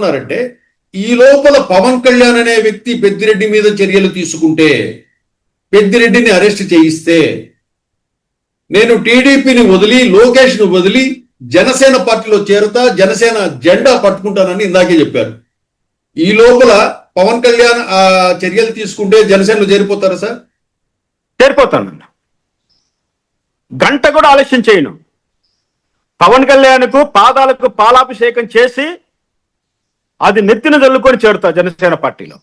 ఏమంటున్నారంటే ఈ లోపల పవన్ కళ్యాణ్ అనే వ్యక్తి పెద్దిరెడ్డి మీద చర్యలు తీసుకుంటే పెద్దిరెడ్డిని అరెస్ట్ చేయిస్తే నేను టీడీపీని వదిలి లోకేష్ను వదిలి జనసేన పార్టీలో చేరుతా జనసేన జెండా పట్టుకుంటానని ఇందాకే చెప్పారు. ఈ లోపల పవన్ కళ్యాణ్ ఆ చర్యలు తీసుకుంటే జనసేనలో చేరిపోతారా సార్? చేరిపోతానన్న గంట కూడా ఆలస్యం చేయను. పవన్ కళ్యాణ్కు పాదాలకు పాలాభిషేకం చేసి అది నెత్తిన చల్లుకొని చేరుతా జనసేన పార్టీలో.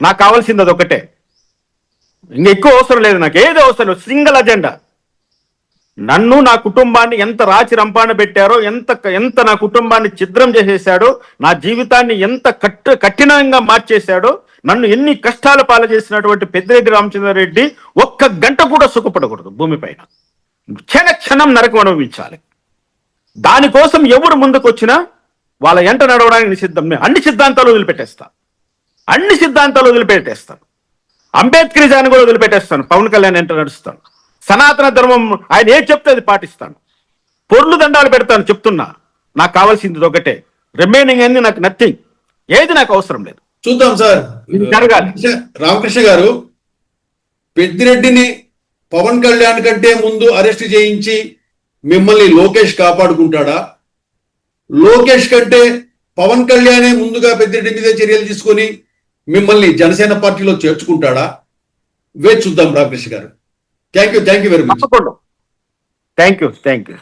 నాకు కావాల్సింది అది ఒకటే ఇంక ఎక్కువ అవసరం లేదు నాకు. ఏది అవసరం లేదు. Single agenda. నన్ను నా కుటుంబాన్ని ఎంత రాచి రంపాన పెట్టారో ఎంత ఎంత నా కుటుంబాన్ని ఛిద్రం చేసేసాడో నా జీవితాన్ని ఎంత కట్ కఠినంగా మార్చేశాడో నన్ను ఎన్ని కష్టాల పాలు చేసినటువంటి పెద్దిరెడ్డి రామచంద్రారెడ్డి ఒక్క గంట కూడా సుఖపడకూడదు భూమిపైన క్షణ క్షణం నరకం అనుభవించాలి. దానికోసం ఎవరు ముందుకు వచ్చినా వాళ్ళ ఎంట నడవడానికి నిషిద్ధం నేను అన్ని సిద్ధాంతాలు వదిలిపెట్టేస్తా అన్ని సిద్ధాంతాలు వదిలిపెట్టేస్తాను. అంబేద్కరిజాన్ని కూడా వదిలిపెట్టేస్తాను. పవన్ కళ్యాణ్ ఎంట నడుస్తాను. సనాతన ధర్మం ఆయన ఏం చెప్తే అది పాటిస్తాను. పొర్లు దండాలు పెడతాను చెప్తున్నా. నాకు కావాల్సింది ఒకటే. రిమైనింగ్ అన్ని నాకు నథింగ్ ఏది నాకు అవసరం లేదు. చూద్దాం సార్. జరగాలి. రామకృష్ణ గారు పెద్దిరెడ్డిని పవన్ కళ్యాణ్ కంటే ముందు అరెస్ట్ చేయించి మిమ్మల్ని లోకేష్ కాపాడుకుంటాడా? లోకేష్ కంటే పవన్ కళ్యాణే ముందుగా పెద్దిరెడ్డి మీద చర్యలు తీసుకొని మిమ్మల్ని జనసేన పార్టీలో చేర్చుకుంటాడా? వేచి చూద్దాం Ramakrishna garu. Thank you thank you very much thank you thank you